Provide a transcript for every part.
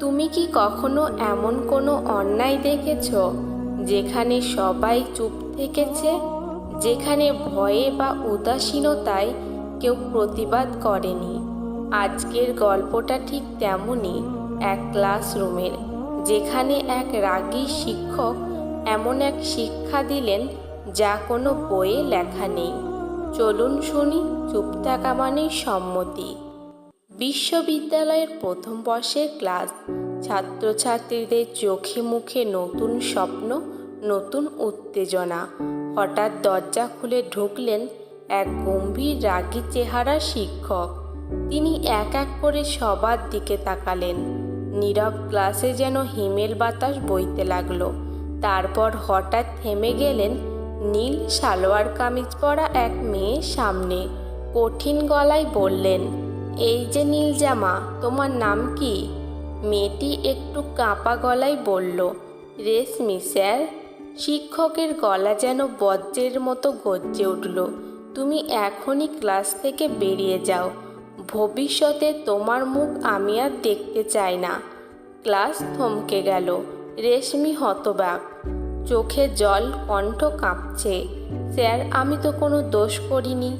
তুমি কি কখনো এমন কোনো অন্যায় দেখেছ যেখানে সবাই চুপ থেকেছে? যেখানে ভয়ে বা উদাসীনতায় কেউ প্রতিবাদ করেনি? আজকের গল্পটা ঠিক তেমনই এক ক্লাসরুমের, যেখানে এক রাগী শিক্ষক এমন এক শিক্ষা দিলেন যা কোনো বইয়ে লেখা নেই। চলুন শুনি চুপ থাকা মানেই সম্মতি। বিশ্ববিদ্যালয়ের প্রথম বর্ষের ক্লাস ছাত্রছাত্রীদের চোখে মুখে নতুন স্বপ্ন, নতুন উত্তেজনা। হঠাৎ দরজা খুলে ঢুকলেন এক গম্ভীর, রাগী চেহারা শিক্ষক। তিনি এক এক করে সবার দিকে তাকালেন। নীরব ক্লাসে যেন হিমেল বাতাস বইতে লাগল। তারপর হঠাৎ থেমে গেলেন নীল সালোয়ার কামিজ পরা এক মেয়ের সামনে। কঠিন গলায় বললেন এই যে নীল জামা, তোমার নাম কি? মেয়েটি একটু কাঁপা গলায় বলল রেশমি স্যার শিক্ষকের গলা যেন বজ্রের মতো গর্জে উঠল, তুমি এখনই ক্লাস থেকে বেরিয়ে যাও। ভবিষ্যতে তোমার মুখ আমি আর দেখতে চাই না। ক্লাস থমকে গেল, রেশমি হতবাক। চোখে জল, কণ্ঠ কাঁপছে। স্যার, আমি তো কোনো দোষ করিনি।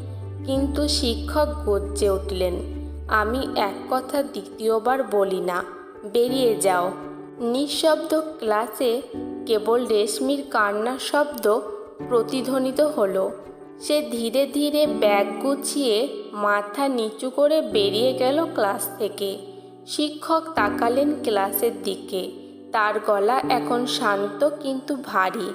কিন্তু শিক্ষক গর্জে উঠলেন আমি এক কথা দ্বিতীয়বার বলি না। বেরিয়ে যাও। নিঃশব্দ ক্লাসে কেবল রেশমির কান্নার শব্দ প্রতিধ্বনিত হলো। সে ধীরে ধীরে ব্যাগ গুছিয়ে মাথা নিচু করে বেরিয়ে গেল ক্লাস থেকে। শিক্ষক তাকালেন ক্লাসের দিকে। তার গলা এখন শান্ত কিন্তু ভারী।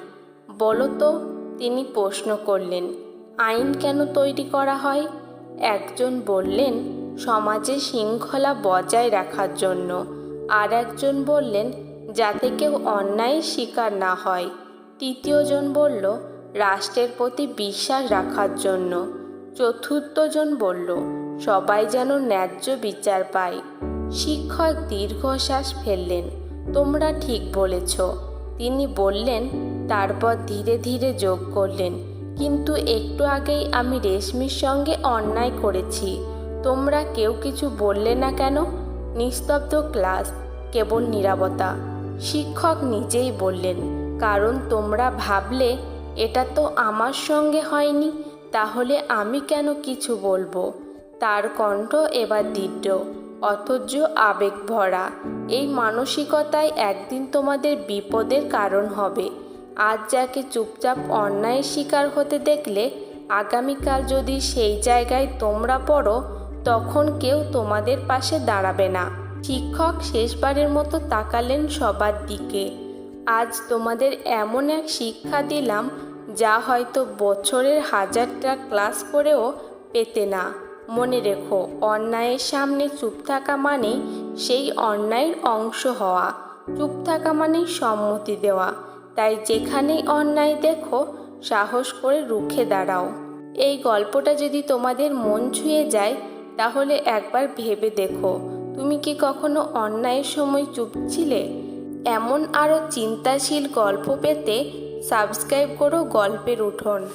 বলো তো, তিনি প্রশ্ন করলেন, আইন কেন তৈরি করা হয়? একজন বললেন সমাজে শৃঙ্খলা বজায় রাখার জন্য। আর একজন বললেন, যাতে কেউ অন্যায়ের শিকার না হয়। তৃতীয়জন বলল, রাষ্ট্রের প্রতি বিশ্বাস রাখার জন্য। চতুর্থজন বলল, সবাই যেন ন্যায্য বিচার পায়। শিক্ষক দীর্ঘশ্বাস ফেললেন, তোমরা ঠিক বলেছ। তিনি বললেন, তারপর ধীরে ধীরে যোগ করলেন, কিন্তু একটু আগেই আমি রেশমির সঙ্গে অন্যায় করেছি। তোমরা কেউ কিছু বললে না কেন? নিস্তব্ধ ক্লাস, কেবল নীরবতা। শিক্ষক নিজেই বললেন, কারণ তোমরা ভাবলে, এটা তো আমার সঙ্গে হয়নি, তাহলে আমি কেন কিছু বলব? তার কণ্ঠ এবার দৃঢ়, অথচ আবেগ ভরা। এই মানসিকতায় একদিন তোমাদের বিপদের কারণ হবে। আজ যাকে চুপচাপ অন্যায়ের শিকার হতে দেখলে, আগামীকাল যদি সেই জায়গায় তোমরা পড়ো তখন কেউ তোমাদের পাশে দাঁড়াবে না। শিক্ষক শেষবারের মতো তাকালেন সবার দিকে। আজ তোমাদের এমন এক শিক্ষা দিলাম, যা হয়তো বছরের হাজারটা ক্লাস করেও পেতে না। মনে রেখো, অন্যায়ের সামনে চুপ থাকা মানেই সেই অন্যায়ের অংশ হওয়া। চুপ থাকা মানেই সম্মতি দেওয়া। তাই যেখানেই অন্যায় দেখো, সাহস করে রুখে দাঁড়াও। এই গল্পটা যদি তোমাদের মন ছুঁয়ে যায় তাহলে একবার ভেবে দেখো। তুমি কি কখনো অন্যায়ের সময় চুপ ছিলে? এমন আরও চিন্তাশীল গল্প পেতে সাবস্ক্রাইব করো গল্পের উঠোন।